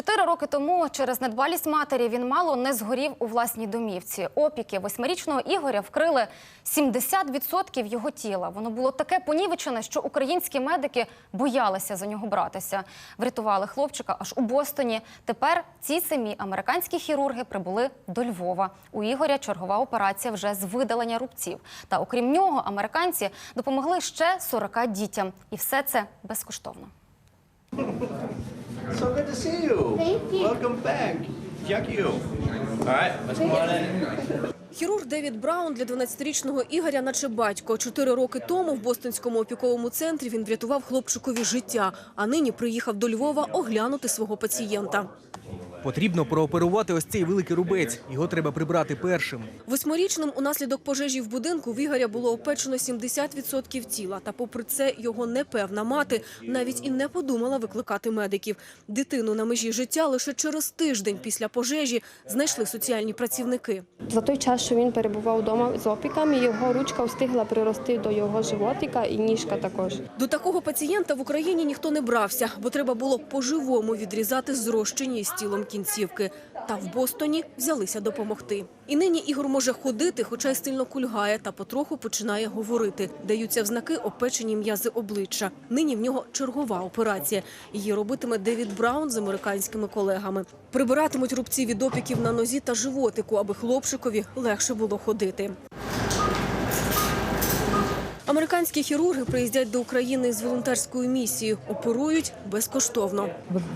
Чотири роки тому через недбалість матері він мало не згорів у власній домівці. Опіки восьмирічного Ігоря вкрили 70% його тіла. Воно було таке понівечене, що українські медики боялися за нього братися. Врятували хлопчика аж у Бостоні. Тепер ці самі американські хірурги прибули до Львова. У Ігоря чергова операція вже з видалення рубців. Та окрім нього, американці допомогли ще 40 дітям. І все це безкоштовно. So good to see you. Thank you. Welcome back. Дякую. All right, let's go on in. Хірург Девід Браун для 12-річного Ігоря, наче батько. Чотири роки тому в Бостонському опіковому центрі він врятував хлопчикові життя, а нині приїхав до Львова оглянути свого пацієнта. Потрібно прооперувати ось цей великий рубець. Його треба прибрати першим. Восьмирічним унаслідок пожежі в будинку в Ігоря було опечено 70% тіла. Та попри це його непевна мати навіть і не подумала викликати медиків. Дитину на межі життя лише через тиждень після пожежі знайшли соціальні працівники. За той час, що він перебував вдома з опіками, його ручка встигла прирости до його животика і ніжка також. До такого пацієнта в Україні ніхто не брався, бо треба було по-живому відрізати зрощені з тілом кінцівки. Та в Бостоні взялися допомогти. І нині Ігор може ходити, хоча й сильно кульгає, та потроху починає говорити. Даються взнаки опечені м'язи обличчя. Нині в нього чергова операція. Її робитиме Девід Браун з американськими колегами. Прибиратимуть рубці від опіків на нозі та животику, аби хлопчикові легше було ходити. Американські хірурги приїздять до України з волонтерською місією. Оперують безкоштовно.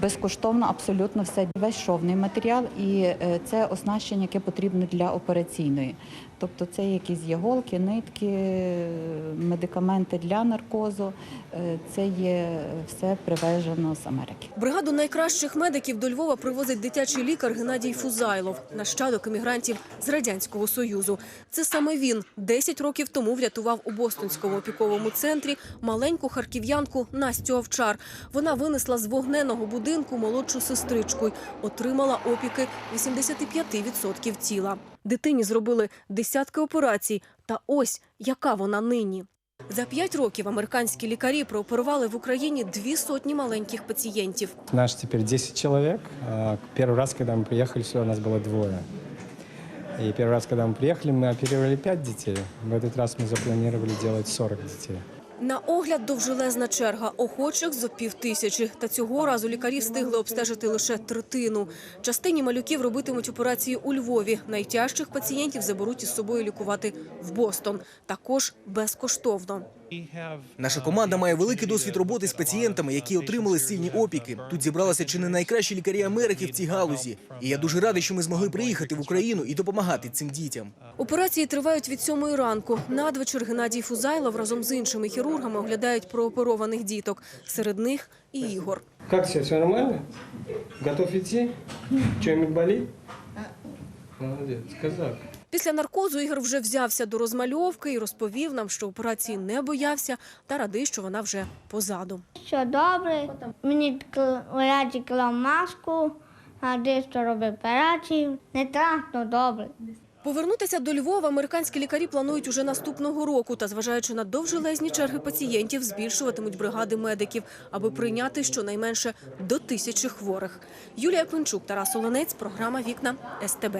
Безкоштовно абсолютно все. Весь шовний матеріал і е, це оснащення, яке потрібно для операційної. Тобто це якісь іголки, нитки, медикаменти для наркозу. Е, Це є все привезено з Америки. Бригаду найкращих медиків до Львова привозить дитячий лікар Геннадій Фузайлов, нащадок емігрантів з радянського союзу. Це саме він 10 років тому врятував у Бостонському опіковому центрі маленьку харків'янку Настю Овчар. Вона винесла з вогненого будинку молодшу сестричку, й отримала опіки 85% тіла. Дитині зробили десятки операцій. Та ось яка вона нині. За п'ять років американські лікарі прооперували в Україні дві сотні маленьких пацієнтів. Наш теперь 10 человек. А, Первый раз, когда мы приехали сюда, у нас было двое. И первый раз, когда мы приехали, мы оперировали 5 детей. В этот раз мы запланировали делать 40 детей. На огляд довжелезна черга охочих зо пів тисячі. Та цього разу лікарі встигли обстежити лише третину. Частині малюків робитимуть операції у Львові. Найтяжчих пацієнтів заберуть із собою лікувати в Бостон. Також безкоштовно. Наша команда має великий досвід роботи з пацієнтами, які отримали сильні опіки. Тут зібралися чи не найкращі лікарі Америки в цій галузі. І я дуже радий, що ми змогли приїхати в Україну і допомагати цим дітям. Операції тривають від сьомої ранку. Надвечір Геннадій Фузайлов разом з іншими хірургами оглядають прооперованих діток. Серед них і Ігор. Как все, все нормально? Готов идти? Что-нибудь болит? Молодец, казак. Після наркозу Ігор вже взявся до розмальовки і розповів нам, що операції не боявся та радий, що вона вже позаду. Що добре, мені клав маску, а десь робив операцію. Не страшно добре. Повернутися до Львова американські лікарі планують уже наступного року. Та, зважаючи на довжелезні черги пацієнтів, збільшуватимуть бригади медиків, аби прийняти щонайменше до тисячі хворих. Юлія Клинчук, Тарас Оленець, програма Вікна СТБ.